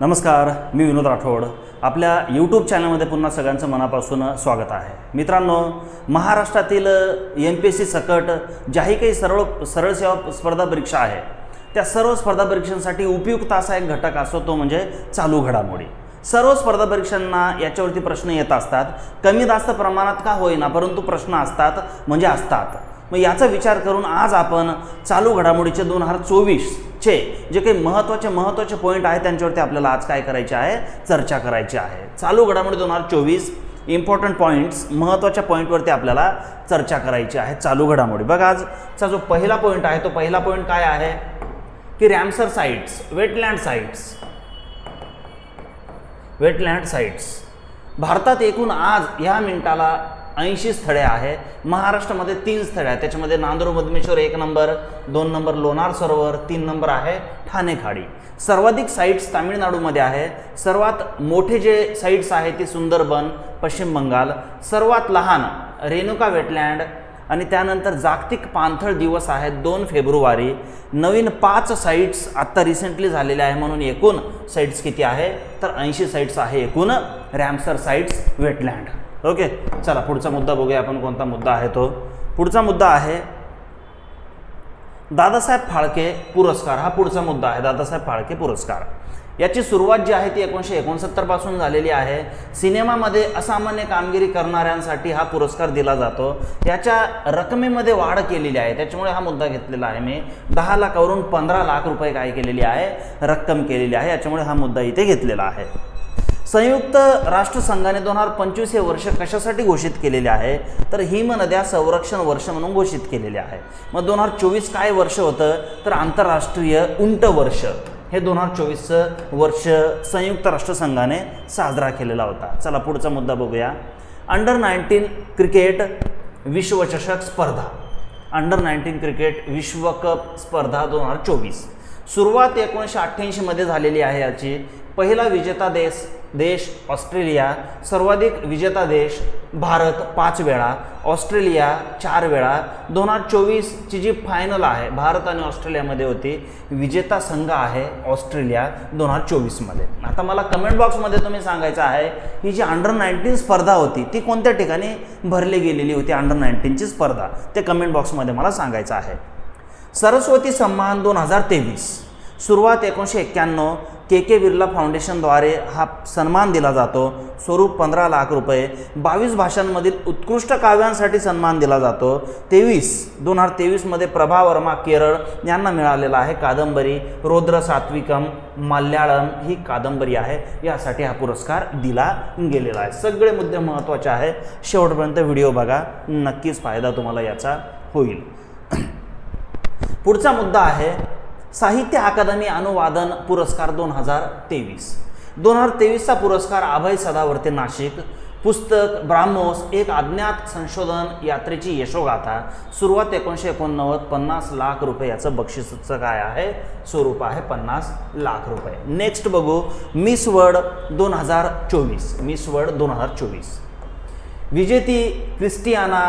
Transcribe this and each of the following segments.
नमस्कार मी विनोद राठोड. आपल्या यूट्यूब चॅनलमध्ये पुन्हा सगळ्यांचं मनापासून स्वागत आहे. मित्रांनो महाराष्ट्रातील एम पी एस सी सकट ज्याही काही सरळ सरळ सेवा स्पर्धा परीक्षा आहे त्या सर्व स्पर्धा परीक्षांसाठी उपयुक्त असा एक घटक असतो तो म्हणजे चालू घडामोडी. सर्व स्पर्धा परीक्षांना याच्यावरती प्रश्न येत असतात. कमी जास्त प्रमाणात का होईना परंतु प्रश्न असतात म्हणजे असतात. मग याचा विचार करून आज आपण चालू घडामोडीचे दोन हजार चोवीसचे जे काही महत्त्वाचे महत्त्वाचे पॉईंट आहेत त्यांच्यावरती आपल्याला आज काय करायचे आहे? चर्चा करायची आहे. चालू घडामोडी दोन हजार चोवीस इम्पॉर्टंट पॉईंट्स महत्त्वाच्या पॉईंटवरती आपल्याला चर्चा करायची आहे चालू घडामोडी. बघा आजचा जो पहिला पॉईंट आहे तो पहिला पॉईंट काय आहे? की Ramsar sites wetland sites wetland sites भारतात एकूण आज ह्या मिनिटाला ऐंशी स्थळे आहे. महाराष्ट्रामध्ये तीन स्थळे आहेत. त्याच्यामध्ये नांदूर मधमेश्वर एक नंबर दोन नंबर लोणार सरोवर तीन नंबर आहे ठाणे खाडी सर्वाधिक साईट्स तामिळनाडूमध्ये आहे. सर्वात मोठे जे साईट्स आहे ते सुंदरबन पश्चिम बंगाल. सर्वात लहान रेणुका वेटलँड आणि त्यानंतर जागतिक पाणथळ दिवस आहे दोन फेब्रुवारी. नवीन पाच साईट्स आत्ता रिसेंटली झालेल्या आहे म्हणून एकूण साईट्स किती आहे? तर ऐंशी साईट्स आहे एकूण रॅमसर साईट्स वेटलँड ओके चला पुढचा मुद्दा बघूया आपण कोणता मुद्दा आहे तो. पुढचा मुद्दा आहे दादासाहेब फाळके पुरस्कार. हा पुढचा मुद्दा आहे दादासाहेब फाळके पुरस्कार. याची सुरुवात जी आहे ती एकोणीसशे एकोणसत्तरपासून झालेली आहे. सिनेमामध्ये असामान्य कामगिरी करणाऱ्यांसाठी हा पुरस्कार दिला जातो. याच्या रकमेमध्ये वाढ केलेली आहे. त्याच्यामुळे हा मुद्दा घेतलेला आहे मी. दहा लाखावरून पंधरा लाख रुपये काय केलेली आहे रक्कम केलेली आहे. याच्यामुळे हा मुद्दा इथे घेतलेला आहे. संयुक्त राष्ट्रसंघाने दोन हजार पंचवीस हे वर्ष कशासाठी घोषित केलेले आहे? तर हिमनद्या संरक्षण वर्ष म्हणून घोषित केलेले आहे. मग दोन हजार चोवीस काय वर्ष होतं? तर आंतरराष्ट्रीय उंट वर्ष. हे दोन हजार चोवीसचं वर्ष संयुक्त राष्ट्रसंघाने साजरा केलेला होता. चला पुढचा मुद्दा बघूया. अंडर नाईन्टीन क्रिकेट विश्वचषक स्पर्धा. अंडर नाईन्टीन क्रिकेट विश्वकप स्पर्धा दोन हजार चोवीस. सुरुवात एकोणीसशे अठ्ठ्याऐंशीमध्ये झालेली आहे याची. पहिला विजेता देश देश ऑस्ट्रेलिया सर्वाधिक विजेता देश भारत पाच वेळा ऑस्ट्रेलिया चार वेळा. दोन हजार चोवीसची जी फायनल आहे भारत आणि ऑस्ट्रेलियामध्ये होती विजेता संघ आहे ऑस्ट्रेलिया दोन हजार चोवीसमध्ये. आता मला कमेंट बॉक्समध्ये तुम्ही सांगायचं आहे ही जी अंडर नाईन्टीन स्पर्धा होती ती कोणत्या ठिकाणी भरली गेलेली होती अंडर नाईन्टीनची स्पर्धा? ते कमेंट बॉक्समध्ये मला सांगायचं आहे. सरस्वती सन्मान दोन हजार तेवीस सुरुवात एकोणीसशे एक्क्याण्णव के के बिर्ला फाउंडेशनद्वारे हा सन्मान दिला जातो. स्वरूप पंधरा लाख रुपये. बावीस भाषांमधील उत्कृष्ट काव्यांसाठी सन्मान दिला जातो. तेवीस दोन हजार तेवीसमध्ये प्रभा वर्मा केरळ यांना मिळालेला आहे. कादंबरी रौद्र सात्विकम मल्याळम ही कादंबरी आहे. यासाठी हा पुरस्कार दिला गेलेला आहे. सगळे मुद्दे महत्त्वाचे आहे. शेवटपर्यंत व्हिडिओ बघा. नक्कीच फायदा तुम्हाला याचा होईल. पुढचा मुद्दा आहे साहित्य अकादमी अनुवादन पुरस्कार दोन हजार तेवीस. दोन हजार तेवीसचा पुरस्कार अभय सदावर्ते नाशिक पुस्तक ब्राह्मोस एक अज्ञात संशोधन यात्रेची यशोगाथा सुरुवात एकोणीसशे एकोणनव्वद पन्नास लाख रुपये याचं बक्षिसाचं काय आहे? स्वरूप आहे पन्नास लाख रुपये. नेक्स्ट बघू मिस वर्ल्ड दोन हजार चोवीस. मिस वर्ल्ड दोन हजार चोवीस. विजेती क्रिस्टियाना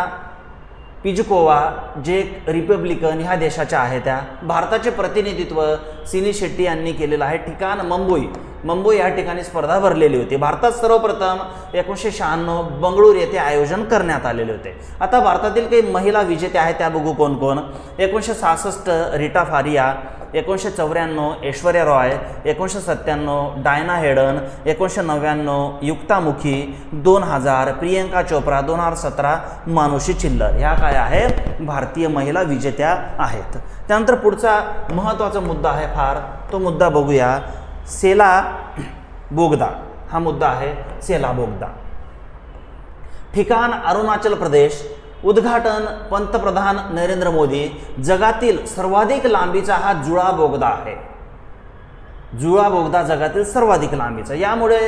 पिजकोवा जे रिपब्लिकन ह्या देशाच्या आहेत त्या. भारताचे प्रतिनिधित्व सिनी शेट्टी यांनी केलेलं आहे. ठिकाण मुंबई. मुंबई या ठिकाणी स्पर्धा भरलेली होती. भारतात सर्वप्रथम एकोणीसशे शहाण्णव बंगळूर येथे आयोजन करण्यात आलेले होते. आता भारतातील काही महिला विजेत्या आहेत त्या बघू कोण कोण. एकोणीसशे सहासष्ट रिटा फारिया एकोणीसशे चौऱ्याण्णव ऐश्वर्या रॉय एकोणीसशे सत्त्याण्णव डायना हेडन एकोणीसशे नव्याण्णव युक्तामुखी दोन हजार प्रियंका चोप्रा दोन हजार सतरा मानुषी चिल्लर ह्या काय आहे? भारतीय महिला विजेत्या आहेत. त्यानंतर पुढचा महत्त्वाचा मुद्दा आहे फार. तो मुद्दा बघूया. सेला बोगदा हा मुद्दा आहे सेला बोगदा. ठिकाण अरुणाचल प्रदेश उद्घाटन पंतप्रधान नरेंद्र मोदी जगातील सर्वाधिक लांबीचा हा जुळा बोगदा आहे. जुळा बोगदा जगातील सर्वाधिक लांबीचा. यामुळे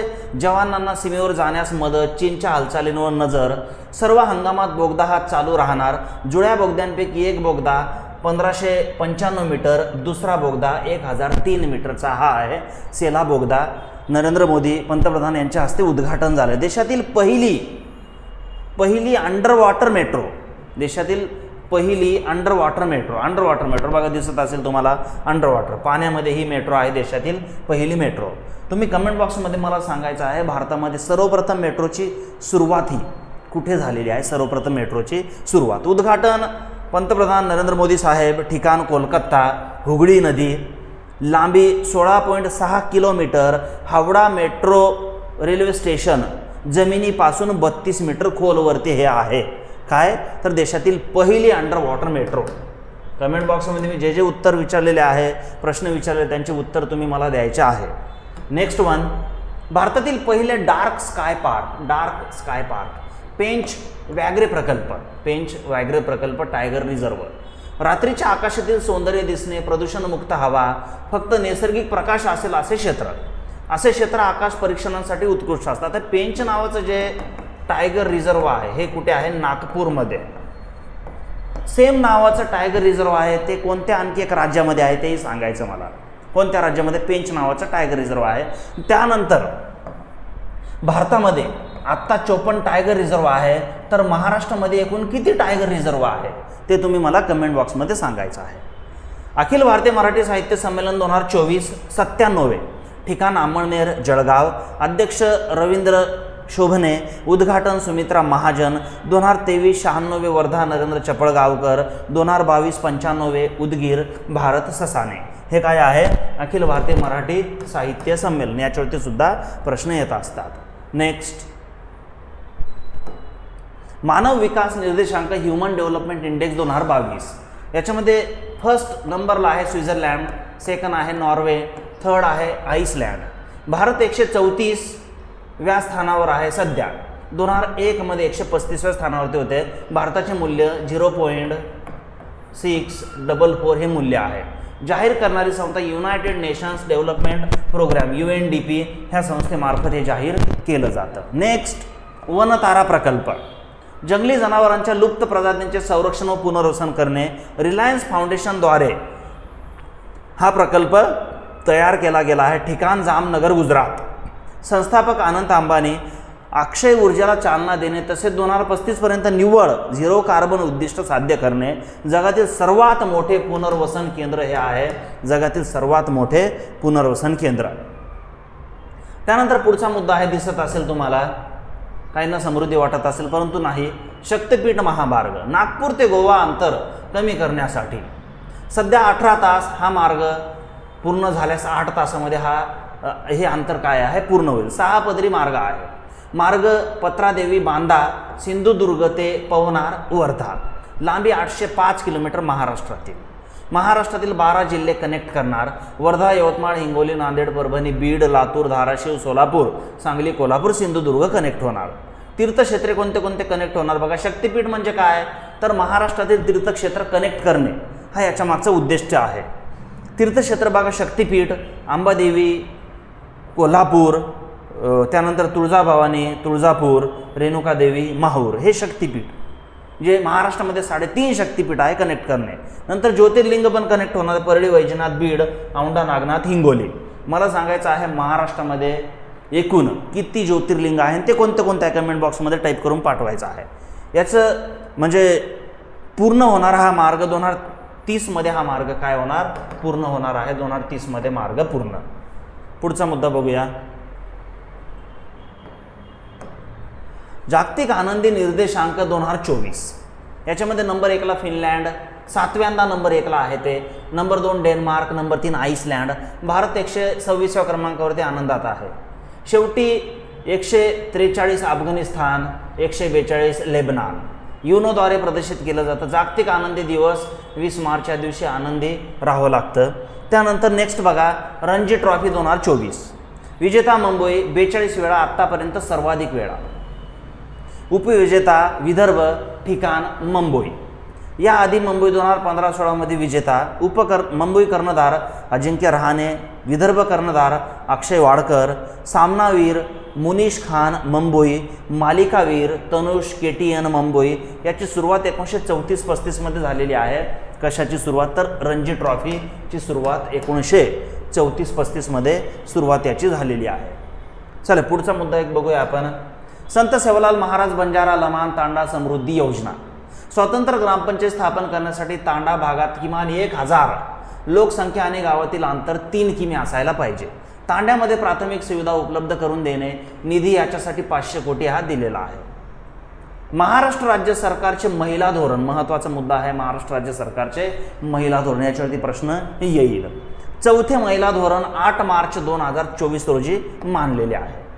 जवानांना सीमेवर जाण्यास मदत चीनच्या हालचालींवर नजर सर्व हंगामात बोगदा हा चालू राहणार. जुळ्या बोगद्यांपैकी एक बोगदा पंधराशे पंच्याण्णव मीटर दुसरा बोगदा एक हजार तीन मीटरचा हा आहे. सेला बोगदा. नरेंद्र मोदी पंतप्रधान यांच्या हस्ते उद्घाटन झालं. देशातील पहिली पहिली अंडर वॉटर मेट्रो देशातील पहिली under water metro under water metro बघा दिसत असेल तुम्हाला अंडर वॉटर पाण्यामध्ये ही मेट्रो आहे देशातील पहिली मेट्रो तुम्ही कमेंट बॉक्समध्ये मला सांगायचं आहे भारतामध्ये सर्वप्रथम मेट्रोची सुरुवात ही कुठे झालेली आहे? सर्वप्रथम मेट्रोची सुरुवात. उद्घाटन पंतप्रधान नरेंद्र मोदी साहेब ठिकाण कोलकाता हुगळी नदी लांबी सोळा पॉईंट सहा kilometre Howrah metro railway station जमिनीपासून बत्तीस मीटर खोलवरती हे आहे. काय? तर देशातील पहिली अंडर वॉटर मेट्रो कमेंट बॉक्समध्ये मी जे जे उत्तर विचारलेले आहे प्रश्न विचारले त्यांचे उत्तर तुम्ही मला द्यायचे आहे. नेक्स्ट वन भारतातील पहिले dark sky park dark sky park Pench व्याघ्रे प्रकल्प पेंच व्याघ्रे प्रकल्प टायगर रिझर्व रात्रीच्या आकाशातील सौंदर्य दिसणे प्रदूषणमुक्त हवा फक्त नैसर्गिक प्रकाश असेल असे क्षेत्र. असे क्षेत्र आकाश परीक्षणासाठी उत्कृष्ट असतात. तर पेंच नावाचं जे टायगर रिझर्व आहे हे कुठे आहे? नागपूरमध्ये. सेम नावाचं टायगर रिझर्व आहे ते कोणत्या आणखी एक राज्यामध्ये आहे तेही सांगायचं मला. कोणत्या राज्यामध्ये? पेंच नावाचं टायगर रिझर्व आहे. त्यानंतर भारतामध्ये आत्ता चोपन्न टायगर रिझर्व आहे तर महाराष्ट्रामध्ये एकूण किती टायगर रिझर्व आहे ते तुम्ही मला कमेंट बॉक्समध्ये सांगायचं आहे. अखिल भारतीय मराठी साहित्य संमेलन दोन हजार चोवीस सत्त्याण्णवे ठिकाण आमळनेर जळगाव. अध्यक्ष रवींद्र शोभने उद्घाटन सुमित्रा महाजन दोन हजार तेवीस शहाण्णवे वर्धा नरेंद्र चपळगावकर दोन हजार बावीस पंच्याण्णवे उदगीर भारत ससाने. हे काय आहे? अखिल भारतीय मराठी साहित्य संमेलन. याच्यावरती सुद्धा प्रश्न येत असतात. नेक्स्ट मानव विकास निर्देशांक ह्युमन डेव्हलपमेंट इंडेक्स दोन हजार बावीस. याच्यामध्ये फर्स्ट नंबरला आहे स्वित्झर्लँड सेकंड आहे नॉर्वे थर्ड आहे आईसलँड. भारत एकशे चौतीस व्या स्थानावर आहे सध्या. दोन हजार एकमध्ये एकशे पस्तीसव्या स्थानावरती होते. भारताचे मूल्य zero point six double four हे मूल्य आहे. जाहीर करणारी संस्था United Nations Development Programme U N D P ह्या संस्थेमार्फत हे जाहीर केलं जातं. नेक्स्ट वनतारा प्रकल्प. जंगली जनावरांच्या लुप्त प्रजातींचे संरक्षण व पुनर्वसन करणे रिलायन्स फाउंडेशनद्वारे हा प्रकल्प तयार केला गेला आहे. ठिकाण जामनगर गुजरात. संस्थापक अनंत अंबानी अक्षय ऊर्जेला चालना देणे तसेच दोन हजार पस्तीसपर्यंत निव्वळ झिरो कार्बन उद्दिष्ट साध्य करणे जगातील सर्वात मोठे पुनर्वसन केंद्र हे आहे जगातील सर्वात मोठे पुनर्वसन केंद्र. त्यानंतर पुढचा मुद्दा आहे दिसत असेल तुम्हाला काहींना समृद्धी वाटत असेल परंतु नाही. शक्तपीठ महामार्ग नागपूर ते गोवा अंतर कमी करण्यासाठी. सध्या अठरा तास हा मार्ग पूर्ण झाल्यास आठ तासामध्ये हा हे अंतर काय आहे? पूर्ण होईल. सहा पदरी मार्ग आहे. मार्ग पत्रादेवी बांदा सिंधुदुर्ग ते पवनार वर्धा. लांबी आठशे पाच किलोमीटर महाराष्ट्रातील. महाराष्ट्रातील बारा जिल्हे कनेक्ट करणार. वर्धा यवतमाळ हिंगोली नांदेड परभणी बीड लातूर धाराशिव सोलापूर सांगली कोल्हापूर सिंधुदुर्ग कनेक्ट होणार. तीर्थक्षेत्रे कोणते कोणते कनेक्ट होणार? बघा शक्तिपीठ म्हणजे काय? तर महाराष्ट्रातील तीर्थक्षेत्र कनेक्ट करणे हा याच्या मागचा उद्दिष्ट आहे. तीर्थक्षेत्र बघा शक्तिपीठ अंबादेवी कोल्हापूर त्यानंतर तुळजाभवानी तुळजापूर रेणुकादेवी माहूर हे शक्तिपीठ. जे महाराष्ट्रामध्ये साडेतीन शक्तिपीठ आहे कनेक्ट करणे. नंतर ज्योतिर्लिंग पण कनेक्ट होणार परळी वैजनाथ बीड औंढा नागनाथ हिंगोली. मला सांगायचं आहे महाराष्ट्रामध्ये एकूण किती ज्योतिर्लिंग आहे ते कोणत्या कोणत्या कमेंट बॉक्समध्ये टाईप करून पाठवायचं आहे. याचं म्हणजे पूर्ण होणारा हा मार्ग दोन हजार तीसमध्ये हा मार्ग काय होणार? पूर्ण होणार आहे दोन हजार तीसमध्ये मार्ग पूर्ण. पुढचा मुद्दा बघूया. जागतिक आनंदी निर्देशांक दोन हजार चोवीस. याच्यामध्ये नंबर एकला फिनलँड सातव्यांदा नंबर एकला आहे ते. नंबर दोन डेन्मार्क नंबर तीन आईसलँड. भारत एकशे सव्वीसव्या क्रमांकावरती आनंदात आहे. शेवटी एकशे त्रेचाळीस अफगाणिस्तान एकशे बेचाळीस लेबनान. युनोद्वारे प्रदर्शित केलं जातं. जागतिक आनंदी दिवस वीस मार्च या दिवशी आनंदी राहावं लागतं. त्यानंतर नेक्स्ट बघा रणजी ट्रॉफी दोन हजार चोवीस. विजेता मुंबई बेचाळीस वेळा आत्तापर्यंत सर्वाधिक वेळा. उपविजेता विदर्भ ठिकाण मुंबई. याआधी मुंबई दोन हजार पंधरा सोळामध्ये विजेता उपकर मुंबई कर्णधार अजिंक्य रहाणे विदर्भ कर्णधार अक्षय वाडकर सामनावीर मुनीश खान मुंबई मालिकावीर तनुष केटीएन मुंबई याची सुरुवात एकोणीसशे चौतीस पस्तीसमध्ये झालेली आहे. कशाची सुरुवात? तर रणजी ट्रॉफीची सुरुवात एकोणीसशे चौतीस पस्तीसमध्ये सुरुवात याची झालेली आहे. चला पुढचा मुद्दा एक बघूया आपण. संत सेवालाल महाराज बंजारा लमान तांडा समृद्धी योजना. स्वतंत्र ग्रामपंचायत स्थापन करण्यासाठी तांडा भागात किमान एक हजार लोकसंख्या आणि गावातील अंतर तीन किमी असायला पाहिजे. तांड्यामध्ये प्राथमिक सुविधा उपलब्ध करून देणे निधी याच्यासाठी पाचशे कोटी हा दिलेला आहे. महाराष्ट्र राज्य सरकारचे महिला धोरण महत्त्वाचा मुद्दा आहे महाराष्ट्र राज्य सरकारचे महिला धोरण याच्यावरती प्रश्न येईल. चौथे महिला धोरण आठ मार्च दोन हजार चोवीस रोजी मानलेले आहे.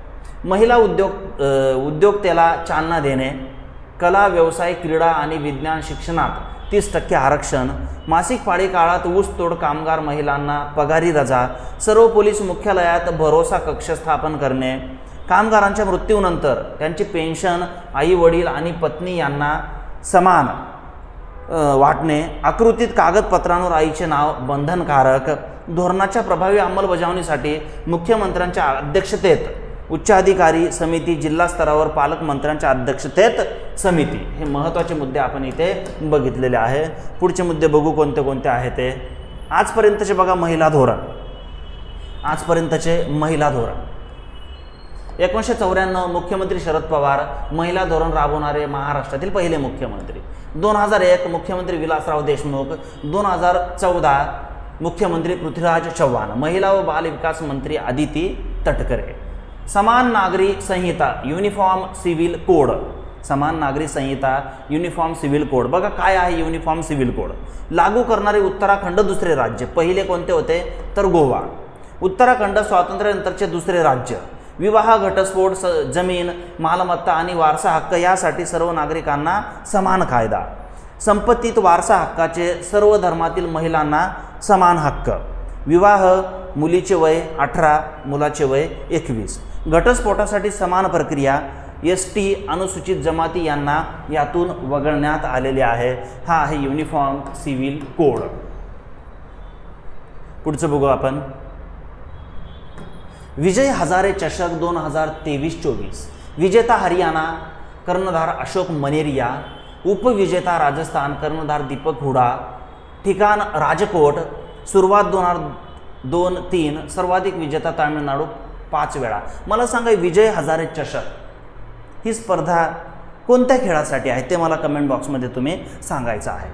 महिला उद्योग उद्योगतेला चालना देणे कला व्यवसाय क्रीडा आणि विज्ञान शिक्षणात तीस टक्के आरक्षण मासिक पाळी काळात ऊसतोड कामगार महिलांना पगारी रजा सर्व पोलीस मुख्यालयात भरोसा कक्ष स्थापन करणे कामगारांच्या मृत्यूनंतर त्यांची पेन्शन आई वडील आणि पत्नी यांना समान वाटणे आकृतीत कागदपत्रांवर आईचे नाव बंधनकारक धोरणाच्या प्रभावी अंमलबजावणीसाठी मुख्यमंत्र्यांच्या अध्यक्षतेत उच्चाधिकारी समिती जिल्हा स्तरावर पालकमंत्र्यांच्या अध्यक्षतेत समिती. हे महत्त्वाचे मुद्दे आपण इथे बघितलेले आहे. पुढचे मुद्दे बघू कोणते कोणते आहे ते. आजपर्यंतचे बघा महिला धोरण. आजपर्यंतचे महिला धोरण. एकोणीसशे चौऱ्याण्णव मुख्यमंत्री शरद पवार महिला धोरण राबवणारे महाराष्ट्रातील पहिले मुख्यमंत्री. दोन हजार एक मुख्यमंत्री विलासराव देशमुख दोन हजार चौदा मुख्यमंत्री पृथ्वीराज चव्हाण महिला व बाल विकास मंत्री आदिती तटकरे. समान नागरी संहिता युनिफॉर्म सिव्हिल कोड समान नागरी संहिता युनिफॉर्म सिव्हिल कोड बघा काय आहे युनिफॉर्म सिव्हिल कोड लागू करणारे उत्तराखंड दुसरे राज्य. पहिले कोणते होते? तर गोवा. उत्तराखंड स्वातंत्र्यानंतरचे दुसरे राज्य. विवाह घटस्फोट स जमीन मालमत्ता आणि वारसा हक्क यासाठी सर्व नागरिकांना समान कायदा. संपत्तीत वारसा हक्काचे सर्व धर्मातील महिलांना समान हक्क. विवाह मुलीचे वय अठरा मुलाचे वय एकवीस. घटस्फोटासाठी समान प्रक्रिया एस टी अनुसूचित जमाती यांना यातून वगळण्यात आलेले आहे. हा आहे युनिफॉर्म सिव्हिल कोड पुढचं बघू आपण. विजय हजारे चषक दोन हजार तेवीस चोवीस. विजेता हरियाणा कर्णधार अशोक मनेरिया उपविजेता राजस्थान कर्णधार दीपक हुडा. ठिकाण राजकोट सुरुवात दोन हजार दोन तीन सर्वाधिक विजेता तामिळनाडू पाच वेळा. मला सांगा विजय हजारे चषक. ही स्पर्धा कोणत्या खेळासाठी आहे ते मला कमेंट बॉक्समध्ये तुम्ही सांगायचं आहे.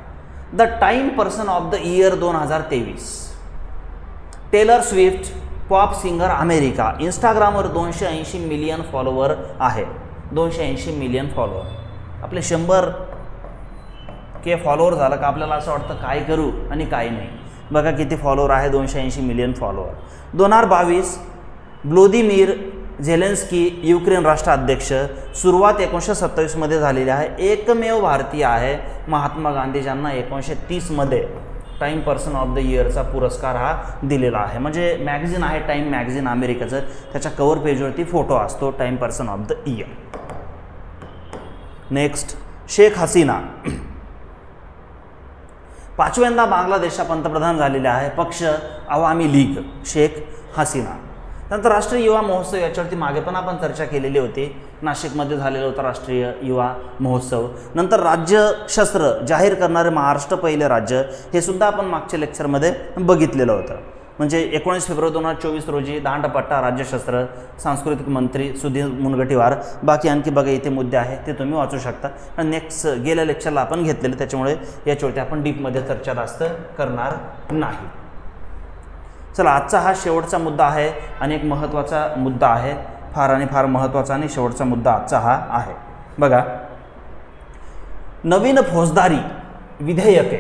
The Time person of the year दोन हजार तेवीस. Taylor Swift pop singer America इंस्टाग्रामवर दोनशे ऐंशी मिलियन फॉलोवर आहे. दोनशे ऐंशी मिलियन फॉलोवर आपले शंभर के फॉलोअर झालं का आपल्याला असं वाटतं काय करू आणि काय नाही. बघा किती फॉलोअर आहे दोनशे ऐंशी मिलियन फॉलोवर दोन हजार बावीस ब्लोदिमीर झेलेन्स्की युक्रेन राष्ट्राध्यक्ष सुरुवात एकोणीसशे सत्तावीसमध्ये झालेली आहे. एकमेव भारतीय आहे महात्मा गांधी ज्यांना एकोणीसशे तीसमध्ये टाईम पर्सन ऑफ द इयरचा पुरस्कार हा दिलेला आहे. म्हणजे मॅगझिन आहे टाईम मॅगझिन अमेरिकेचं. त्याच्या कवर पेजवरती फोटो असतो Time person of the year. Next Sheikh Hasina. पाचव्यांदा बांगलादेशच्या पंतप्रधान झालेले आहे पक्ष अवामी लीग शेख हसीना. नंतर राष्ट्रीय युवा महोत्सव याच्यावरती मागे पण आपण चर्चा केलेली होती. नाशिकमध्ये झालेला होता राष्ट्रीय युवा महोत्सव. नंतर राज्यशस्त्र जाहीर करणारे महाराष्ट्र पहिले राज्य हे सुद्धा आपण मागच्या लेक्चरमध्ये बघितलेलं होतं. म्हणजे एकोणीस फेब्रुवारी दोन हजार चोवीस रोजी दांडपट्टा राज्यशस्त्र सांस्कृतिक मंत्री सुधीर मुनगटीवार. बाकी आणखी बघा इथे मुद्दे आहेत ते तुम्ही वाचू शकता. आणि नेक्स्ट गेल्या लेक्चरला आपण घेतलेलं त्याच्यामुळे याच्यावरती आपण डीपमध्ये चर्चा जास्त करणार नाही. चला आजचा हा शेवटचा मुद्दा आहे आणि एक महत्त्वाचा मुद्दा आहे. फार आणि फार महत्त्वाचा आणि शेवटचा मुद्दा आजचा हा आहे. बघा नवीन फौजदारी विधेयके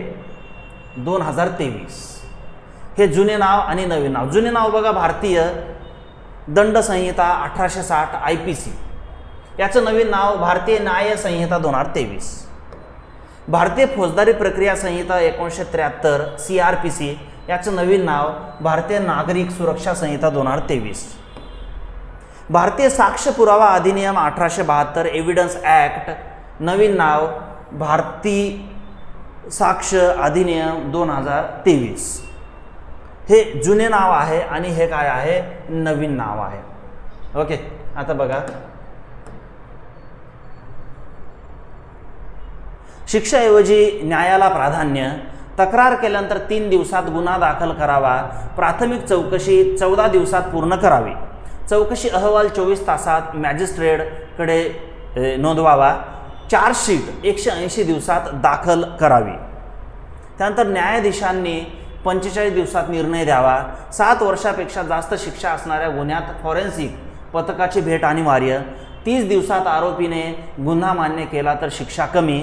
दोन हजार तेवीस. हे जुने नाव आणि नवीन नाव. जुने नाव बघा भारतीय दंड संहिता अठराशे साठ आय पी सी याचं नवीन नाव भारतीय न्याय संहिता दोन हजार तेवीस. भारतीय फौजदारी प्रक्रिया संहिता एकोणीसशे त्र्याहत्तर सी आर पी सी याचं नवीन नाव भारतीय नागरिक सुरक्षा संहिता दोन हजार तेवीस. भारतीय साक्ष पुरावा अधिनियम अठराशे बहात्तर एव्हिडन्स ॲक्ट नवीन नाव भारती साक्ष अधिनियम दोन हजार तेवीस. हे जुने नाव आहे आणि हे काय आहे? नवीन नाव आहे. ओके आता बघा. शिक्षाऐवजी न्यायाला प्राधान्य तक्रार केल्यानंतर तीन दिवसात गुन्हा दाखल करावा प्राथमिक चौकशी चौदा दिवसात पूर्ण करावी. चौकशी अहवाल चोवीस तासात मॅजिस्ट्रेटकडे नोंदवावा. चार्जशीट एकशे ऐंशी दिवसात दाखल करावी. त्यानंतर न्यायाधीशांनी पंचेचाळीस दिवसात निर्णय द्यावा. सात वर्षापेक्षा जास्त शिक्षा असणाऱ्या गुन्ह्यात फॉरेन्सिक पथकाची भेट अनिवार्य. तीस दिवसात आरोपीने गुन्हा मान्य केला तर शिक्षा कमी.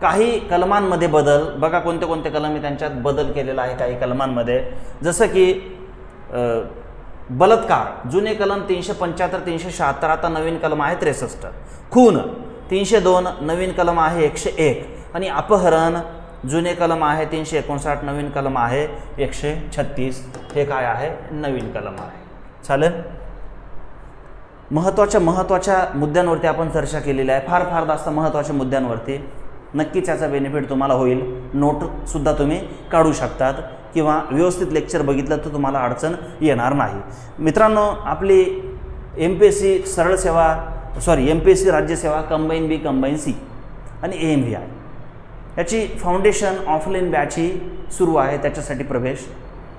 काही कलमांमध्ये बदल बघा कोणते कोणते कलम आहे त्यांच्यात बदल केलेला आहे काही कलमांमध्ये. जसं की बलात्कार जुने कलम तीनशे पंच्याहत्तर तीनशे शहात्तर आता नवीन कलम आहे त्रेसष्ट खून तीनशे दोन नवीन कलम आहे एकशे एक. आणि अपहरण जुने कलम आहे तीनशे एकोणसाठ नवीन कलम आहे एकशे छत्तीस. हे काय आहे? नवीन कलम आहे. चालेल? महत्त्वाच्या महत्त्वाच्या मुद्द्यांवरती आपण चर्चा केलेली आहे. फार फार जास्त महत्त्वाच्या मुद्द्यांवरती. नक्कीच याचा बेनिफिट तुम्हाला होईल. नोटसुद्धा तुम्ही काढू शकतात किंवा व्यवस्थित लेक्चर बघितलं तर तुम्हाला अडचण येणार नाही. मित्रांनो आपली एम पी एस सी सरळ सेवा sorry M P S C राज्यसेवा combine B combine C आणि ए एम व्ही आय याची फाउंडेशन ऑफलाईन बॅच ही सुरू आहे त्याच्यासाठी प्रवेश.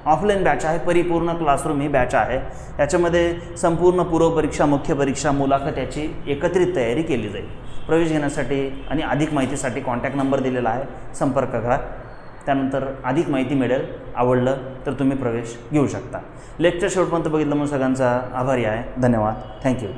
ऑफलाईन बॅच आहे परिपूर्ण क्लासरूम ही बॅच आहे. याच्यामध्ये संपूर्ण पूर्वपरीक्षा मुख्य परीक्षा मुलाखत याची एकत्रित तयारी केली जाईल. प्रवेश घेण्यासाठी आणि अधिक माहितीसाठी कॉन्टॅक्ट नंबर दिलेला आहे. संपर्क करा. त्यानंतर अधिक माहिती मिळेल आवडलं तर तुम्ही प्रवेश घेऊ शकता. लेक्चर शेवटपर्यंत बघितलं म्हणून सगळ्यांचा आभारी आहे. धन्यवाद. थँक्यू